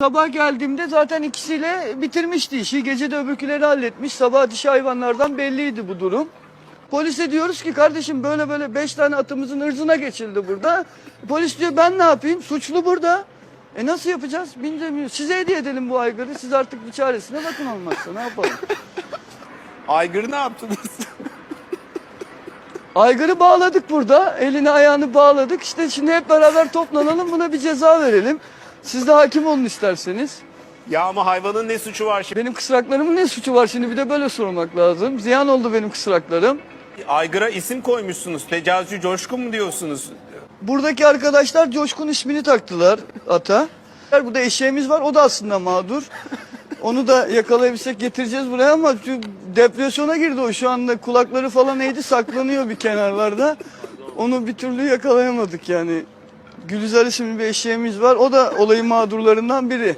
Sabah geldiğimde zaten ikisiyle bitirmişti işi. Gece de öbürküleri halletmiş. Sabah dişi hayvanlardan belliydi bu durum. Polise diyoruz ki kardeşim böyle böyle beş tane atımızın ırzına geçildi burada. Polis diyor ben ne yapayım? Suçlu burada. E nasıl yapacağız? Bilmiyorum. Size hediye edelim bu aygırı. Siz artık bir çaresine bakın olmazsa ne yapalım. Aygırı ne yaptınız? Aygırı bağladık burada. Elini ayağını bağladık. İşte şimdi hep beraber toplanalım buna bir ceza verelim. Siz de hakim olun isterseniz. ya ama hayvanın ne suçu var şimdi? Benim kısraklarımın ne suçu var şimdi bir de böyle sormak lazım. Ziyan oldu benim kısraklarım. Aygıra isim koymuşsunuz. Tecavüzcü Coşkun mu diyorsunuz? Buradaki arkadaşlar Coşkun ismini taktılar ata. Bu da eşeğimiz var o da aslında mağdur. Onu da yakalayabilsek getireceğiz buraya ama depresyona girdi o şu anda kulakları falan eğdi saklanıyor bir kenarlarda. Onu bir türlü yakalayamadık yani. Gülizar isimli bir eşeğimiz var o da olayın mağdurlarından biri.